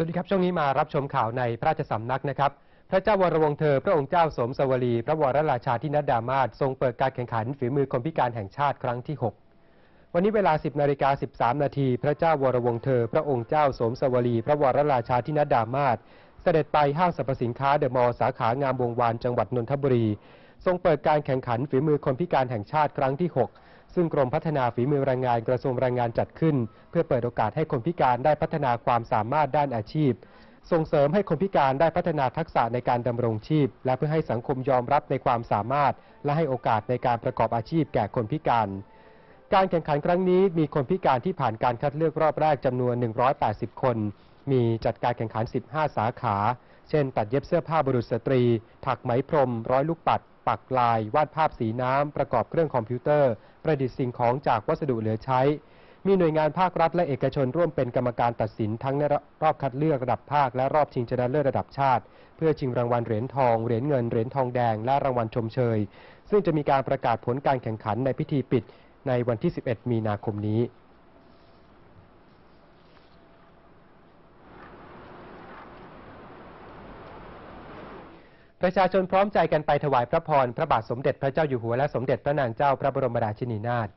สวัสดีครับ ช่วงนี้มารับชมข่าวในพระราชสำนักนะครับ พระเจ้าวรวงเธอ พระองค์เจ้าสมสวลีพระวรราชาธินัดดามาศทรงเปิดการแข่งขันฝีมือคนพิการแห่งชาติครั้งที่ 6 วันนี้เวลา 10นาฬิกา13 นาที พระเจ้าวรวงเธอ พระองค์เจ้าสมสวลีพระวรราชาธินัดดามาศเสด็จไปห้างสรรพสินค้าเดอะมอลล์สาขางามวงวานจังหวัดนนทบุรี ทรงเปิดการแข่งขันฝีมือคนพิการแห่งชาติครั้งที่ 6 ซึ่งกรมพัฒนาฝีมือแรงงานกระทรวงแรงงานจัดขึ้น เพื่อเปิดโอกาสให้คนพิการได้พัฒนาความสามารถด้านอาชีพ ส่งเสริมให้คนพิการได้พัฒนาทักษะในการดำรงชีพ และเพื่อให้สังคมยอมรับในความสามารถ และให้โอกาสในการประกอบอาชีพแก่คนพิการการแข่งขันครั้งนี้มีคนพิการที่ผ่านการคัดเลือกรอบแรกจำนวน 180 คน มีจัดการแข่งขัน 15 สาขา เช่น ตัดเย็บเสื้อผ้าบุรุษสตรี ถักไหมพรม ร้อยลูกปัด ปักลาย วาดภาพสีน้ำ ประกอบเครื่องคอมพิวเตอร์ ประดิษฐ์สิ่งของจากวัสดุเหลือใช้ มีหน่วยงานภาครัฐและเอกชนร่วมเป็นกรรมการตัดสินทั้งในรอบคัดเลือกระดับภาคและรอบชิงชนะเลิศระดับชาติ เพื่อชิงรางวัลเหรียญทอง เหรียญเงิน เหรียญทองแดง และรางวัลชมเชย ซึ่งจะมีการประกาศผลการแข่งขันในพิธีปิด ในวันที่ 11 มีนาคมนี้ ประชาชนพร้อมใจกันไปถวายพระพร พระบาทสมเด็จพระเจ้าอยู่หัวและสมเด็จพระนางเจ้าพระบรมราชินีนาถ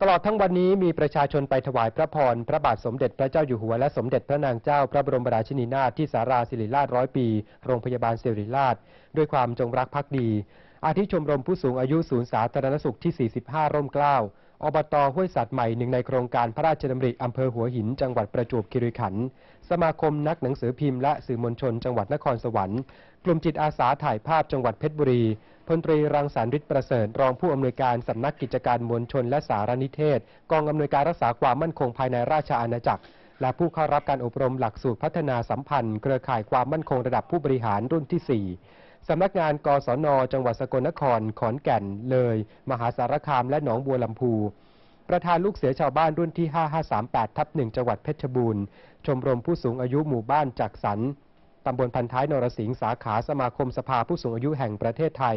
ตลอดทั้งวันนี้มีประชาชนไปถวายพระพร พระบาทสมเด็จพระเจ้าอยู่หัวและสมเด็จพระนางเจ้าพระบรมราชินีนาถที่สาราศิริราชร้อยปี โรงพยาบาลศิริราช ด้วยความจงรักภักดี อาทิชมรมผู้สูงอายุศูนย์สาธารณสุขที่ 45 ร่มเกล้า อบตห้วยสัตว์ใหม่หนึ่งในโครงการพระราชดำริอำเภอหัวหิน จังหวัดประจวบคีรีขันธ์สมาคมนักหนังสือพิมพ์และสื่อมวลชน จังหวัดนครสวรรค์กลุ่มจิตอาสาถ่ายภาพจังหวัดเพชรบุรีพลตรีรังสรรค์ฤทธิ์ประเสริฐรองผู้อำนวยการสำนักกิจการมวลชน และสารนิเทศ กองอำนวยการรักษาความมั่นคงภายในราชอาณาจักร และผู้เข้ารับการอบรมหลักสูตรพัฒนาสัมพันธ์ เครือข่ายความมั่นคงระดับผู้บริหารรุ่นที่ 4 สำนักงานกศน จังหวัดสกลนคร ขอนแก่น เลย มหาสารคาม และหนองบัวลำพู ประธานลูกเสือชาวบ้านรุ่นที่ 5538 ทับ1จังหวัดเพชรบูรณ์ ชมรมผู้สูงอายุหมู่บ้านจักสันตำบลพันท้ายนรสิงห์สาขาสมาคมสภาผู้สูงอายุแห่งประเทศไทย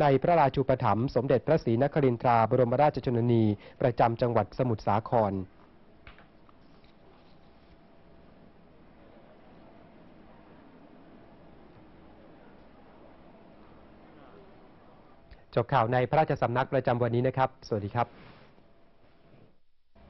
ในพระราชูปถัมภ์สมเด็จพระศรีนครินทราบรมราชชนนี ประจำจังหวัดสมุทรสาคร จบข่าวในพระราชสำนักประจำวันนี้นะครับ สวัสดีครับ